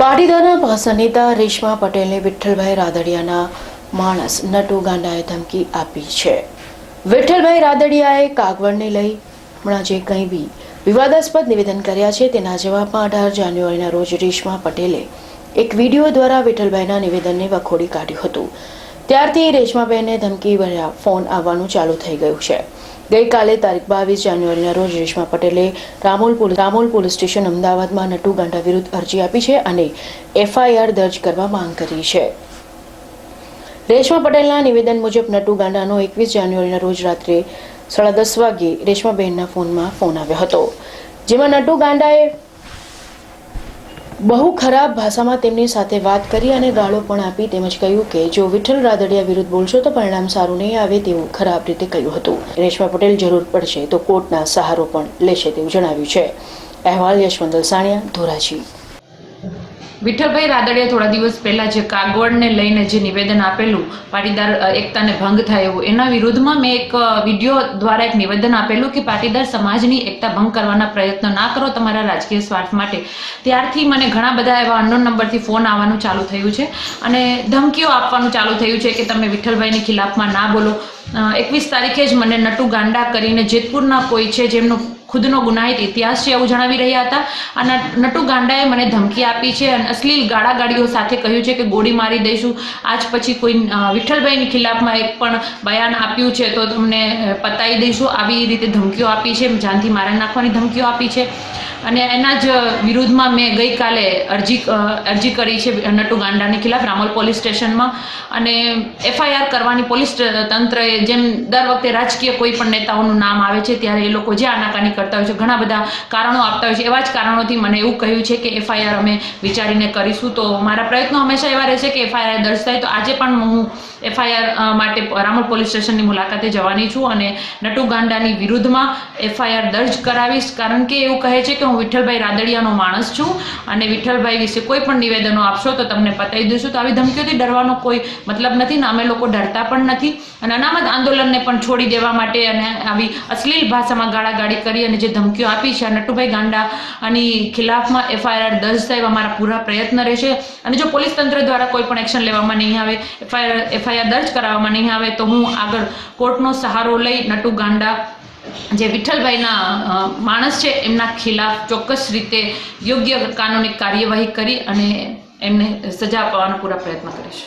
પાટીદારના ભાષા રેશમા પટેલને વિઠ્ઠલભાઈ રાદડિયાના માણસ નટુ ગાંડાએ ધમકી આપી છે. વિઠ્ઠલભાઈ રાદડિયાએ કાગવડને લઈ હમણાં જે કંઈ બી વિવાદાસ્પદ નિવેદન કર્યા છે તેના જવાબમાં અઢાર જાન્યુઆરીના રોજ રેશમા પટેલે એક વીડિયો દ્વારા વિઠ્ઠલભાઈના નિવેદનને વખોડી કાઢ્યું હતું. ત્યારથી રેશમાબેનને ધમકી ભર્યા. ફોન આવવાનું ચાલુ થઈ ગયું છે. ગઈકાલે તારીખ બાવીસ જાન્યુઆરીના રોજ રેશમા પટેલે Ramol police Ramol police station અમદાવાદમાં નટુ ગાંડા વિરુદ્ધ અરજી આપી છે અને એફઆઈઆર દર્જ કરવા માંગ કરી છે. રેશમા પટેલના નિવેદન મુજબ નટુ ગાંડાનો એકવીસ જાન્યુઆરીના રોજ રાત્રે સાડા દસ વાગ્યે રેશમાબેનના ફોનમાં ફોન આવ્યો હતો. જેમાં નટુ ગાંડાએ બહુ ખરાબ ભાષામાં તેમની સાથે વાત કરી અને ગાળો પણ આપી તેમજ કહ્યું કે, જો વિઠ્ઠલ રાદડિયા વિરુદ્ધ બોલશો તો પરિણામ સારું નહીં આવે તેવું ખરાબ રીતે કહ્યું હતું. રેશમા પટેલ જરૂર પડશે તો કોર્ટના સહારો પણ લેશે તેવું જણાવ્યું છે. અહેવાલ યશવંત સાણિયા ધોરાજી. વિઠ્ઠલભાઈ રાદડિયા થોડા દિવસ પહેલાં જે કાગવડને લઈને જે નિવેદન આપેલું, પાટીદાર એકતાને ભંગ થાય એવું, એના વિરુદ્ધમાં મેં એક વીડિયો દ્વારા એક નિવેદન આપેલું કે પાટીદાર સમાજની એકતા ભંગ કરવાના પ્રયત્ન ના કરો તમારા રાજકીય સ્વાર્થ માટે. ત્યારથી મને ઘણા બધા એવા અનનોન નંબરથી ફોન આવવાનું ચાલુ થયું છે અને ધમકીઓ આપવાનું ચાલુ થયું છે કે તમે વિઠ્ઠલભાઈની ખિલાફમાં ના બોલો. એકવીસ તારીખે જ મને નટુ ગાંડા કરીને જેતપુરના કોઈ છે જેમનો ખુદનો ગુનાહિત ઇતિહાસ છે એવું જણાવી રહ્યા હતા. અને નટુ ગાંડાએ મને ધમકી આપી છે અને અશ્લીલ ગાળાગાળીઓ સાથે કહ્યું છે કે ગોળી મારી દઈશું. આજ પછી કોઈ વિઠ્ઠલભાઈની ખિલાફમાં એક પણ બયાન આપ્યું છે તો તમને પતાવી દઈશું. આવી રીતે ધમકીઓ આપી છે. જાનથી મારા નાખવાની ધમકીઓ આપી છે. અને એના જ વિરુદ્ધમાં મેં ગઈકાલે અરજી અરજી કરી છે નટુ ગાંડાની ખિલાફ રામોલ પોલીસ સ્ટેશનમાં. અને એફઆઈઆર કરવાની પોલીસ તંત્રએ જેમ દર વખતે રાજકીય કોઈ પણ નેતાઓનું નામ આવે છે, ત્યારે એ લોકો જે આનાકાની કરતા હોય છે, ઘણા બધા કારણો આપતા હોય છે. એવા જ કારણોથી મને એવું કહ્યું છે કે એફઆઈઆર અમે વિચારીને કરીશું. તો મારા પ્રયત્નો હંમેશા એવા રહેશે કે એફઆઈઆર દર્જ થાય. તો આજે પણ હું એફઆઈઆર માટે રામોલ પોલીસ સ્ટેશનની મુલાકાતે જવાની છું. અને નટુ ગાંડાની વિરુદ્ધમાં એફઆઈઆર દર્જ કરાવીશ. કારણ કે એવું કહે છે કે હું વિઠ્ઠલભાઈ રાદડિયાનો માણસ છું અને વિઠ્ઠલભાઈ વિશે કોઈ પણ નિવેદનો આપશો તો તમને પતાવી દઈશું. તો આવી ધમકીઓથી ડરવાનો કોઈ મતલબ નથી ને અમે લોકો ડરતા પણ નથી. અને અનામત આંદોલનને પણ છોડી દેવા માટે અને આવી અશ્લીલ ભાષામાં ગાળાગાળી કરી અને જે ધમકીઓ આપી છે નટુભાઈ ગાંડા આની ખિલાફમાં એફઆઈઆર દર્જ થાય અમારા મારા પૂરા પ્રયત્ન રહેશે. અને જો પોલીસ તંત્ર દ્વારા કોઈ પણ એક્શન લેવામાં નહીં આવે, એફઆઈઆર એફઆઈઆર દર્જ કરાવવામાં નહીં આવે તો હું આગળ કોર્ટનો સહારો લઈ નટુ ગાંડા જે વિઠ્ઠલભાઈના માણસ છે, એમના ખિલાફ ચોક્કસ રીતે યોગ્ય કાનૂની કાર્યવાહી કરી અને એમને સજા અપાવવાનો પૂરા પ્રયત્ન કરીશ.